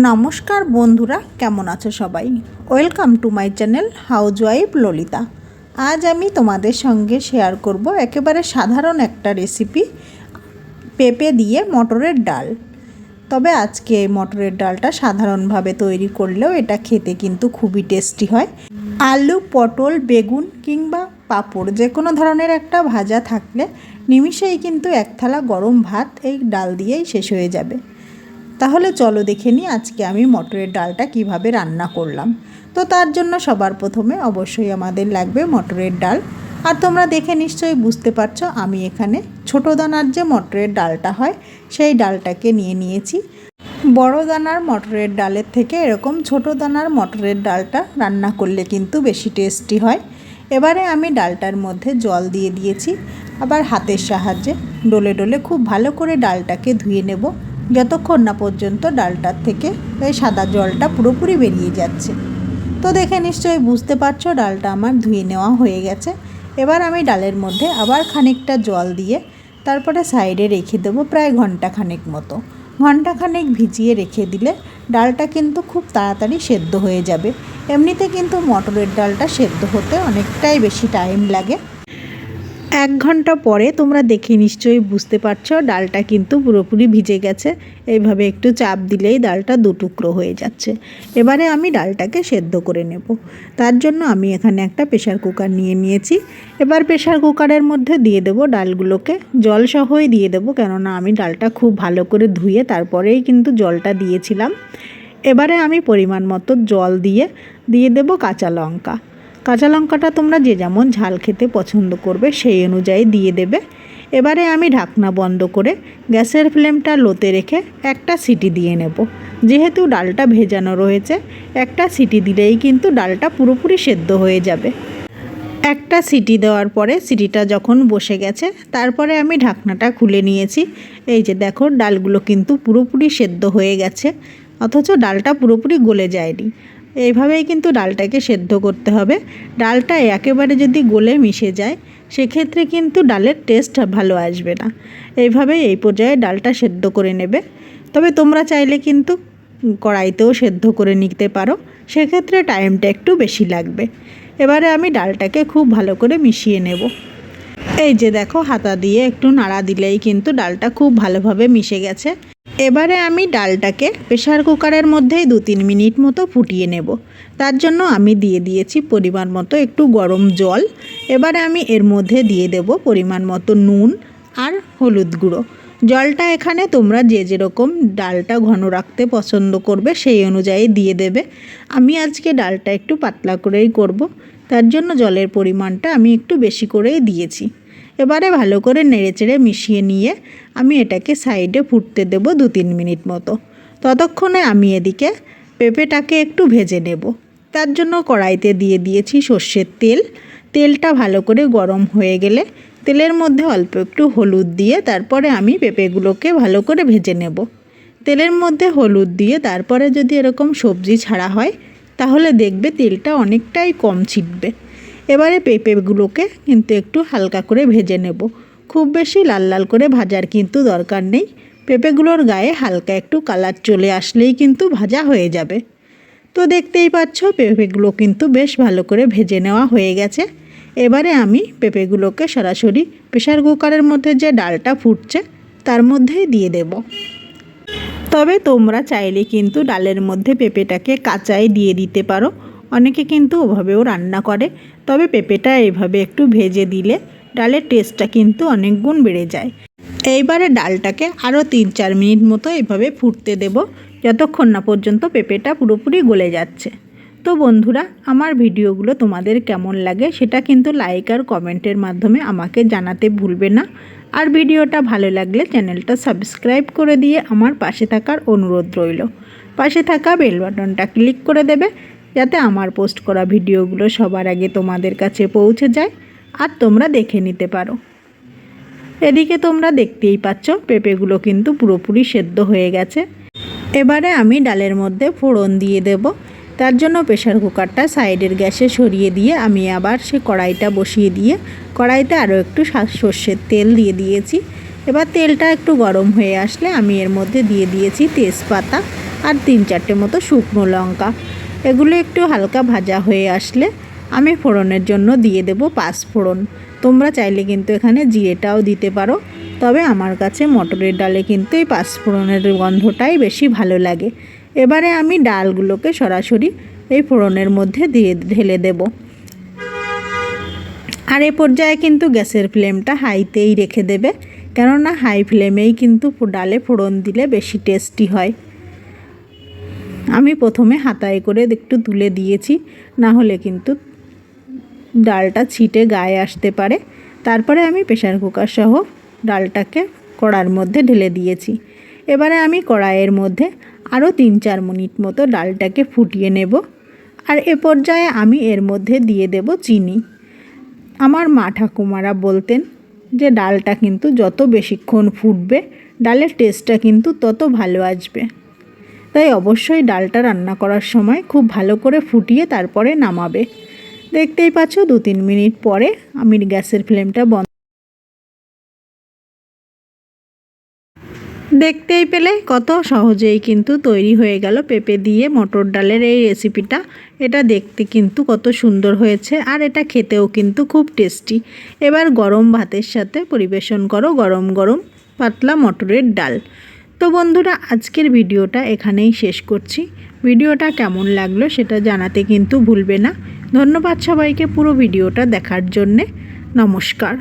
নমস্কার বন্ধুরা, কেমন আছো সবাই? Welcome to my channel housewife Lalita আজ আমি তোমাদের সঙ্গে শেয়ার করব একেবারে সাধারণ একটা রেসিপি পেঁপে দিয়ে মটরের ডাল। তবে আজকে এই মটরের ডালটা সাধারণভাবে তৈরি করলেও এটা খেতে কিন্তু খুবই টেস্টি হয়। আলু, পটল, বেগুন কিংবা পাঁপড় যে কোনো ধরনের একটা ভাজা থাকলে নিমিষেই কিন্তু এক থালা গরম ভাত এই ডাল দিয়েই শেষ হয়ে যাবে। তাহলে চলো দেখে নিই আজকে আমি মটরের ডালটা কীভাবে রান্না করলাম। তো তার জন্য সবার প্রথমে অবশ্যই আমাদের লাগবে মটরের ডাল। আর তোমরা দেখে নিশ্চয়ই বুঝতে পারছ আমি এখানে ছোটো দানার যে মটরের ডালটা হয়, সেই ডালটাকে নিয়ে নিয়েছি। বড় দানার মটরের ডালের থেকে এরকম ছোট দানার মটরের ডালটা রান্না করলে কিন্তু বেশি টেস্টি হয়। এবারে আমি ডালটার মধ্যে জল দিয়ে দিয়েছি। আবার হাতের সাহায্যে ডলে ডলে খুব ভালো করে ডালটাকে ধুয়ে নেব। যতক্ষণ না পর্যন্ত ডালটার থেকে এই সাদা জলটা পুরোপুরি বেরিয়ে যাচ্ছে। তো দেখে নিশ্চয়ই বুঝতে পারছ ডালটা আমার ধুয়ে নেওয়া হয়ে গেছে। এবার আমি ডালের মধ্যে আবার খানিকটা জল দিয়ে তারপরে সাইডে রেখে দেবো প্রায় ঘণ্টা খানেক মতো। ঘণ্টা খানেক ভিজিয়ে রেখে দিলে ডালটা কিন্তু খুব তাড়াতাড়ি সেদ্ধ হয়ে যাবে। এমনিতে কিন্তু মটরের ডালটা সেদ্ধ হতে অনেকটাই বেশি টাইম লাগে। এক ঘণ্টা পরে তোমরা দেখে নিশ্চয়ই বুঝতে পারছ, ডালটা কিন্তু পুরোপুরি ভিজে গেছে। এইভাবে একটু চাপ দিলেই ডালটা দু টুকরো হয়ে যাচ্ছে। এবারে আমি ডালটাকে সেদ্ধ করে নেব। তার জন্য আমি এখানে একটা প্রেশার কুকার নিয়ে নিয়েছি। এবার প্রেশার কুকারের মধ্যে দিয়ে দেব ডালগুলোকে। জল সহই দিয়ে দেবো, কেননা আমি ডালটা খুব ভালো করে ধুয়ে তারপরেই কিন্তু জলটা দিয়েছিলাম। এবারে আমি পরিমাণ মতো জল দিয়ে দিয়ে দেব কাঁচা লঙ্কা। কাঁচা লঙ্কাটা তোমরা যে যেমন ঝাল খেতে পছন্দ করবে সেই অনুযায়ী দিয়ে দেবে। এবারে আমি ঢাকনা বন্ধ করে গ্যাসের ফ্লেমটা লোতে রেখে একটা সিটি দিয়ে নেব। যেহেতু ডালটা ভেজানো রয়েছে, একটা সিটি দিলেই কিন্তু ডালটা পুরোপুরি সেদ্ধ হয়ে যাবে। একটা সিটি দেওয়ার পরে সিটিটা যখন বসে গেছে, তারপরে আমি ঢাকনাটা খুলে নিয়েছি। এই যে দেখো, ডালগুলো কিন্তু পুরোপুরি সেদ্ধ হয়ে গেছে, অথচ ডালটা পুরোপুরি গলে যায়নি। এইভাবেই কিন্তু ডালটাকে সেদ্ধ করতে হবে। ডালটা একেবারে যদি গলে মিশে যায়, সেক্ষেত্রে কিন্তু ডালের টেস্ট ভালো আসবে না। এইভাবেই এই পর্যায়ে ডালটা সেদ্ধ করে নেবে। তবে তোমরা চাইলে কিন্তু কড়াইতেও সেদ্ধ করে নিতে পারো। সেক্ষেত্রে টাইমটা একটু বেশি লাগবে। এবারে আমি ডালটাকে খুব ভালো করে মিশিয়ে নেব। এই যে দেখো, হাতা দিয়ে একটু নাড়া দিলেই কিন্তু ডালটা খুব ভালোভাবে মিশে গেছে। এবারে আমি ডালটাকে প্রেশার কুকারের মধ্যেই দু তিন মিনিট মতো ফুটিয়ে নেব। তার জন্য আমি দিয়ে দিয়েছি পরিমাণ মতো একটু গরম জল। এবারে আমি এর মধ্যে দিয়ে দেব পরিমাণ মতো নুন আর হলুদ গুঁড়ো। জলটা এখানে তোমরা যে যেরকম ডালটা ঘন রাখতে পছন্দ করবে সেই অনুযায়ী দিয়ে দেবে। আমি আজকে ডালটা একটু পাতলা করেই করব। তার জন্য জলের পরিমাণটা আমি একটু বেশি করেই দিয়েছি। এবারে ভালো করে নেড়েচেড়ে মিশিয়ে নিয়ে আমি এটাকে সাইডে ফুটতে দেব দু তিন মিনিট মতো। ততক্ষণে আমি এদিকে পেঁপেটাকে একটু ভেজে নেব। তার জন্য কড়াইতে দিয়ে দিয়েছি সর্ষের তেল। তেলটা ভালো করে গরম হয়ে গেলে তেলের মধ্যে অল্প একটু হলুদ দিয়ে তারপরে আমি পেঁপেগুলোকে ভালো করে ভেজে নেব। তেলের মধ্যে হলুদ দিয়ে তারপরে যদি এরকম সবজি ছাড়া হয় তাহলে দেখবে তেলটা অনেকটাই কম ছিটবে। এবারে পেঁপেগুলোকে কিন্তু একটু হালকা করে ভেজে নেব। খুব বেশি লাল লাল করে ভাজার কিন্তু দরকার নেই। পেঁপেগুলোর গায়ে হালকা একটু কালার চলে আসলেই কিন্তু ভাজা হয়ে যাবে। তো দেখতেই পাচ্ছ, পেঁপেগুলো কিন্তু বেশ ভালো করে ভেজে নেওয়া হয়ে গেছে। এবারে আমি পেঁপেগুলোকে সরাসরি প্রেশার কুকারের মধ্যে যে ডালটা ফুটছে, তার মধ্যেই দিয়ে দেব। তবে তোমরা চাইলে কিন্তু ডালের মধ্যে পেঁপেটাকে কাঁচাই দিয়ে দিতে পারো। অনেকে কিন্তু ওভাবেও রান্না করে। তবে পেঁপেটা এইভাবে একটু ভেজে দিলে ডালের টেস্টটা কিন্তু অনেক গুণ বেড়ে যায়। এইবারে ডালটাকে আরও তিন চার মিনিট মতো এভাবে ফুটতে দেব, যতক্ষণ না পর্যন্ত পেঁপেটা পুরোপুরি গলে যাচ্ছে। তো বন্ধুরা, আমার ভিডিওগুলো তোমাদের কেমন লাগে সেটা কিন্তু লাইক আর কমেন্টের মাধ্যমে আমাকে জানাতে ভুলবে না। আর ভিডিওটা ভালো লাগলে চ্যানেলটা সাবস্ক্রাইব করে দিয়ে আমার পাশে থাকার অনুরোধ রইল। পাশে থাকা বেল বাটনটা ক্লিক করে দেবে যাতে আমার পোস্ট করা ভিডিওগুলো সবার আগে তোমাদের কাছে পৌঁছে যায় আর তোমরা দেখে নিতে পারো। এদিকে তোমরা দেখতেই পাচ্ছ পেঁপেগুলো কিন্তু পুরোপুরি সেদ্ধ হয়ে গেছে। এবারে আমি ডালের মধ্যে ফোড়ন দিয়ে দেব। তার জন্য প্রেশার কুকারটা সাইডের গ্যাসে সরিয়ে দিয়ে আমি আবার সে কড়াইটা বসিয়ে দিয়ে কড়াইতে আরও একটু সর্ষের তেল দিয়ে দিয়েছি। এবার তেলটা একটু গরম হয়ে আসলে আমি এর মধ্যে দিয়ে দিয়েছি তেজপাতা আর তিন চারটে মতো শুকনো লঙ্কা। এগুলো একটু হালকা ভাজা হয়ে আসলে আমি ফোড়নের জন্য দিয়ে দেব পাঁচ ফোড়ন। তোমরা চাইলে কিন্তু এখানে জিরেটাও দিতে পারো। তবে আমার কাছে মটরের ডালে কিন্তু এই পাঁচ ফোড়নের গন্ধটাই বেশি ভালো লাগে। এবারে আমি ডালগুলোকে সরাসরি এই ফোড়নের মধ্যে দিয়ে ঢেলে দেবো। আর এ পর্যায়ে কিন্তু গ্যাসের ফ্লেমটা হাইতেই রেখে দেবে, কেননা হাই ফ্লেমেই কিন্তু ডালে ফোড়ন দিলে বেশি টেস্টি হয়। আমি প্রথমে হাতায় করে একটু তুলে দিয়েছি, না হলে কিন্তু ডালটা ছিটে গায়ে আসতে পারে। তারপরে আমি প্রেশার কুকার সহ ডালটাকে কড়ার মধ্যে ঢেলে দিয়েছি। এবারে আমি কড়াইয়ের মধ্যে আরও তিন চার মিনিট মতো ডালটাকে ফুটিয়ে নেব। আর এ পর্যায়ে আমি এর মধ্যে দিয়ে দেব চিনি। আমার মা ঠাকুমারা বলতেন যে, ডালটা কিন্তু যত বেশিক্ষণ ফুটবে, ডালের টেস্টটা কিন্তু তত ভালো আসবে। তাই অবশ্যই ডালটা রান্না করার সময় খুব ভালো করে ফুটিয়ে তারপরে নামাবে। দেখতেই পাচ্ছ দু তিন মিনিট পরে আমি গ্যাসের ফ্লেমটা বন্ধ দেখতেই পেলে কত সহজেই কিন্তু তৈরি হয়ে গেল পেঁপে দিয়ে মটর ডালের এই রেসিপিটা। এটা দেখতে কিন্তু কত সুন্দর হয়েছে আর এটা খেতেও কিন্তু খুব টেস্টি। এবার গরম ভাতের সাথে পরিবেশন করো গরম গরম পাতলা মটরের ডাল। তো বন্ধুরা, আজকের ভিডিওটা এখানেই শেষ করছি। ভিডিওটা কেমন লাগল সেটা জানাতে কিন্তু ভুলবে না। ধন্যবাদ সবাইকে পুরো ভিডিওটা দেখার জন্যে। নমস্কার।